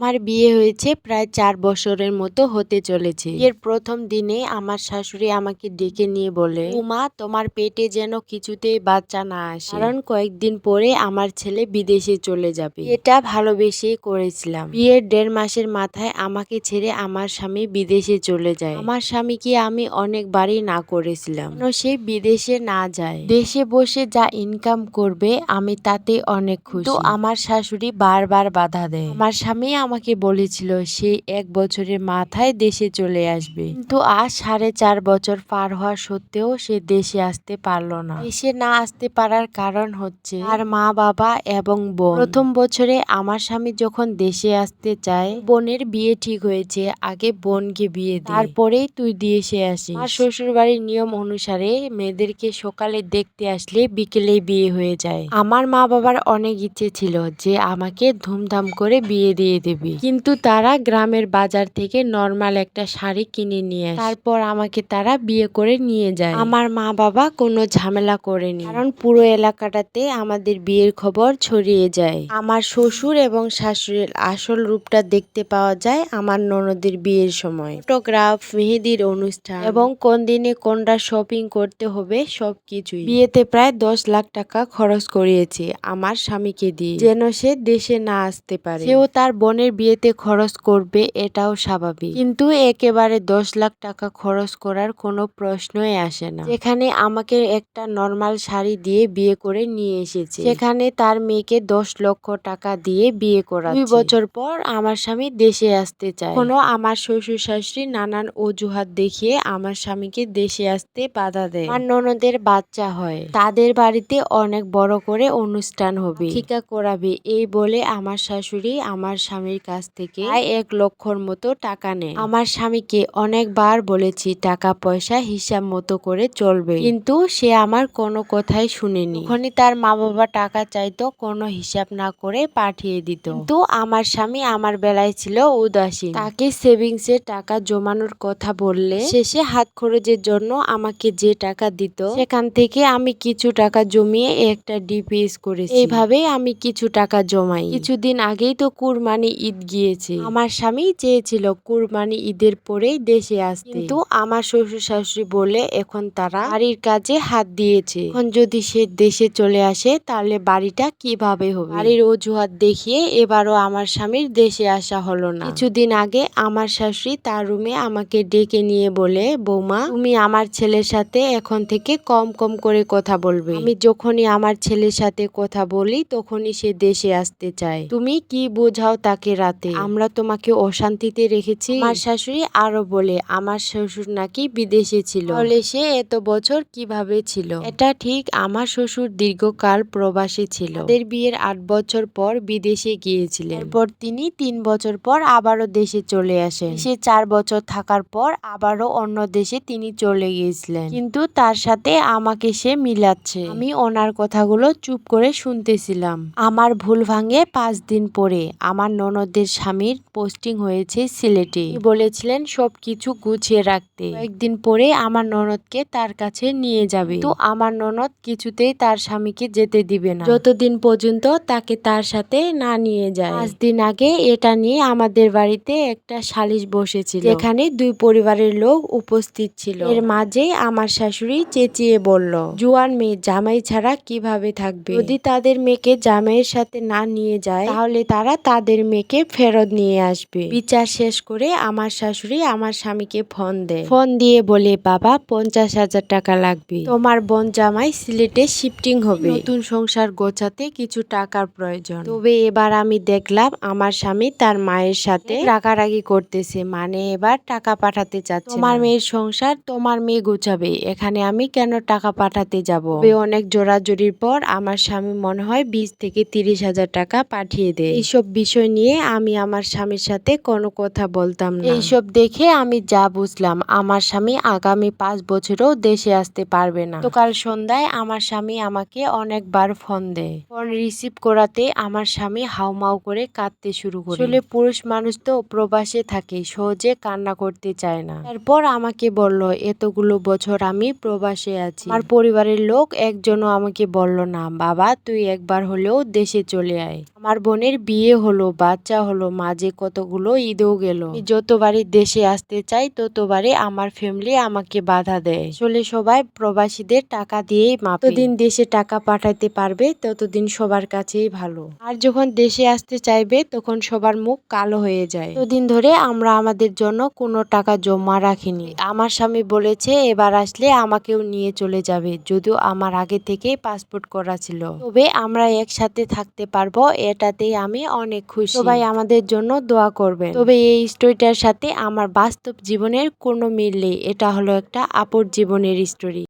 আমার বিয়ে হয়েছে প্রায় চার বছরের মতো হতে চলেছে। এর প্রথম দিনে আমার শাশুড়ি আমাকে ডেকে নিয়ে বলে, উমা, তোমার পেটে যেন কিছুতেই বাচ্চা না আসে। কারণ কয়েকদিন পরে আমার ছেলে বিদেশে চলে যাবে। এটা ভালোবেসেই করেছিলাম। বিয়ের দেড় মাসের মাথায় আমাকে ছেড়ে আমার স্বামী বিদেশে চলে যায়। আমার স্বামীকে আমি অনেকবারই না করেছিলাম। সে বিদেশে না যায়। দেশে বসে যা ইনকাম করবে, আমি তাতে অনেক খুশি। তো আমার শাশুড়ি বারবার বাধা দেয়। আমার স্বামী আমাকে বলেছিল, সে এক বছরের মাথায় দেশে চলে আসবে। কিন্তু আজ সাড়ে চার বছর পার হওয়া সত্ত্বেও সে দেশে আসতে পারল না। দেশে না আসতে পারার কারণ হচ্ছে আর মা, বাবা এবং বোন। প্রথম বছরে আমার স্বামী যখন দেশে আসতে চায়, বোনের বিয়ে ঠিক হয়েছে, আগে বোনকে বিয়ে দিয়ে তারপরেই তুই দিয়ে সে আসিস। আর শ্বশুর বাড়ির নিয়ম অনুসারে মেয়েদেরকে সকালে দেখতে আসলে বিকেলে বিয়ে হয়ে যায়। আমার মা বাবার অনেক ইচ্ছে ছিল যে আমাকে ধুমধাম করে বিয়ে দিয়ে দেবে। কিন্তু তারা গ্রামের বাজার থেকে নর্মাল একটা শাড়ি কিনে নিয়ে আসে। তারপর আমাকে তারা বিয়ে করে নিয়ে যায়। আমার মা বাবা কোনো ঝামেলা করেনি কারণ পুরো এলাকাটাতে আমাদের বিয়ের খবর ছড়িয়ে যায়। আমার শ্বশুর এবং শাশুড়ির আসল রূপটা দেখতে পাওয়া যায় আমার ননদের বিয়ের সময়। ফটোগ্রাফ মেহেদির অনুষ্ঠান এবং কোন দিনে কোনটা শপিং করতে হবে সবকিছুই। বিয়েতে প্রায় দশ লাখ টাকা খরচ করিয়েছে আমার স্বামীকে দিয়ে। যেন সে দেশে না আসতে পারে। সেও তার বোনের বিয়েতে খরচ করবে এটাও স্বাভাবিক। কিন্তু একেবারে দশ লাখ টাকা খরচ করার কোনো প্রশ্নই আসে না। যেখানে আমাকে একটা নর্মাল শাড়ি দিয়ে বিয়ে করে নিয়ে এসেছে। সেখানে তার মেয়েকে দশ লক্ষ টাকা দিয়ে বিয়ে করা দুই বছর পর আমার স্বামী দেশে আসতে চায়। কোনো আমার শ্বশুর শাশুড়ি নানান অজুহাত দেখিয়ে আমার স্বামীকে দেশে আসতে বাধা দেয়। আমার ননদের বাচ্চা হয়। তাদের বাড়িতে অনেক বড় করে অনুষ্ঠান হবে। ঠিকা করাবে। এই বলে আমার শাশুড়ি আমার স্বামীর কাছ থেকে প্রায় এক লক্ষর মতো টাকা নেয়। আমার স্বামীকে অনেকবার বলেছি টাকা পয়সা হিসাব মতো করে চলবে। কিন্তু সে আমার কোনো কথাই শুনেনি। যখনই তার মা বাবা টাকা চাইতো কোনো হিসাব না করে পাঠিয়ে দিত। কিন্তু আমার স্বামী আমার বেলায় ছিল উদাসীন। তাকে সেভিংস এর টাকা জমানোর কথা বললে শেষে হাত খরচের জন্য আমাকে যে টাকা দিত সেখান থেকে আমি কিছু টাকা জমিয়ে একটা ডিপিএস করেছি। এইভাবে আমি কিছু টাকা জমাই। কিছুদিন আগেই তো কুরবানি ঈদ গিয়েছে। আমার স্বামী চেয়েছিল কুরবানি ঈদের পরেই দেশে আসতে। কিন্তু আমার শ্বশুর শাশুড়ি বলে এখন তারা বাড়ির কাজে হাত দিয়েছে। এখন যদি সে দেশে চলে আসে তাহলে বাড়িটা কীভাবে হবে? বাড়ির অজুহাত দেখিয়ে এবারও আমার স্বামীর দেশে আসা হলো না। কিছুদিন আগে আমার শাশুড়ি তার রুমে আমাকে ডেকে নিয়ে বলে বৌমা তুমি আমার ছেলের সাথে এখন থেকে কম কম করে কথা বলবে। আমি যখনই আমার ছেলের সাথে কথা বলি তখনই সে দেশে আসতে চায়। তুমি কি বোঝাও তাকে রাতে। আমরা তোমাকে অশান্তিতে রেখেছি। আমার শাশুড়ি আরও বলে আমার শ্বশুর নাকি বিদেশে ছিল। তাহলে সে এত বছর কীভাবে ছিল? এটা ঠিক আমার শ্বশুর দীর্ঘকাল প্রবাসী ছিল। তাদের বিয়ের আট বছর পর বিদেশে গিয়েছিলেন। এরপর তিনি তিন বছর পর আবারও দেশে চলে আসেন। সে চার বছর থাকার পর আবারও অন্য দেশে তিনি চলে গিয়েছিলেন। কিন্তু তার সাথে আমাকে সে মিলাচ্ছে। আমি ওনার কথাগুলো চুপ করে শুনতেছিলাম। আমার ভুল ভাঙে পাঁচ দিন পরে আমার ননদের স্বামীর পোস্টিং হয়েছে সিলেটে। বলেছিলেন, সবকিছু গুছিয়ে রাখতে। একদিন পরে আমার ননদকে তার কাছে নিয়ে যাবে। তো আমার ননদ কিছুতেই তার স্বামীকে যেতে দিবে না। যতদিন পর্যন্ত তাকে তার সাথে না নিয়ে যায়। পাঁচ দিন আগে এটা নিয়ে আমাদের বাড়িতে একটা সালিশ বসেছিল। যেখানে দুই পরিবারের লোক উপস্থিত ছিল। এর মাঝে আমার শাশুড়ি চেঁচিয়ে বলল, জুয়ান মেয়ে, জামাই ছাড়া কীভাবে থাকবে? যদি তাদের মেয়েকে জামাইয়ের সাথে না নিয়ে যায়, তাহলে তারা তাদের মেয়েকে ফেরত নিয়ে আসবে। বিচার শেষ করে আমার শাশুড়ি আমার স্বামীকে ফোন দেয়। ফোন দিয়ে বলে বাবা পঞ্চাশ হাজার টাকা লাগবে। তোমার বোন জামাই সিলেটে শিফটিং হবে। নতুন সংসার গোছাতে কিছু টাকার প্রয়োজন। তবে এবার আমি দেখলাম আমার স্বামী তার মায়ের সাথে রাগারাগি করতেছে মানে এবার টাকা পাঠাতে চাচ্ছে তোমার মেয়ের সংসার তোমার মেয়ে গোছাবে এখানে আমি কেন টাকা পাঠাতে যাব? অনেক জোরাজুরির পর আমার স্বামী মনে হয় বিশ থেকে তিরিশ হাজার টাকা পাঠিয়ে দেয়। এইসব বিষয় নিয়ে আমি আমার স্বামীর সাথে কোনো কথা বলতাম না। এইসব দেখে আমি যা বুঝলাম আমার স্বামী আগামী পাঁচ বছরও দেশে আসতে পারবে না। তো কাল সন্ধ্যায় আমার স্বামী আমাকে অনেকবার ফোন দেয়। ফোন রিসিভ করাতে আমার স্বামী হাউমাউ করে কাঁদতে শুরু করে। আসলে পুরুষ মানুষ তো প্রবাসে থাকে সহজে কান্না করতে চায় না। এরপর আমাকে বলল এতগুলো বছর আমি প্রবাসে আছি। আমার পরিবারের লোক একজনও আমাকে বলল না বাবা তুই একবার হলেও দেশে চলে আয়। আমার বোনের বিয়ে হলো বাচ্চা বাচ্চা হলো, মাঝে কতগুলো ঈদও গেল। যতবারই দেশে আসতে চাই, ততবারই আমার ফ্যামিলি আমাকে বাধা দেয়। আসলে সবাই প্রবাসীদের টাকা দিয়েই মাপে। দিন দেশে টাকা পাঠাতে পারবে, ততদিন সবার কাছেই ভালো। আর যখন দেশে আসতে চাইবে, তখন সবার মুখ কালো হয়ে যায়। ততদিন ধরে আমরা আমাদের জন্য কোনো টাকা জমা রাখিনি। আমার স্বামী বলেছে, এবার আসলে আমাকেও নিয়ে চলে যাবে। যদিও আমার আগে থেকেই পাসপোর্ট করা ছিল। তবে আমরা একসাথে থাকতে পারব, এটাতেই আমি অনেক খুশি। সবাই আমাদের জন্য দোয়া করবেন। তবে এই স্টোরিটার সাথে আমার বাস্তব জীবনের কোনো মিল নেই। এটা হলো একটা আপুর জীবনের স্টোরি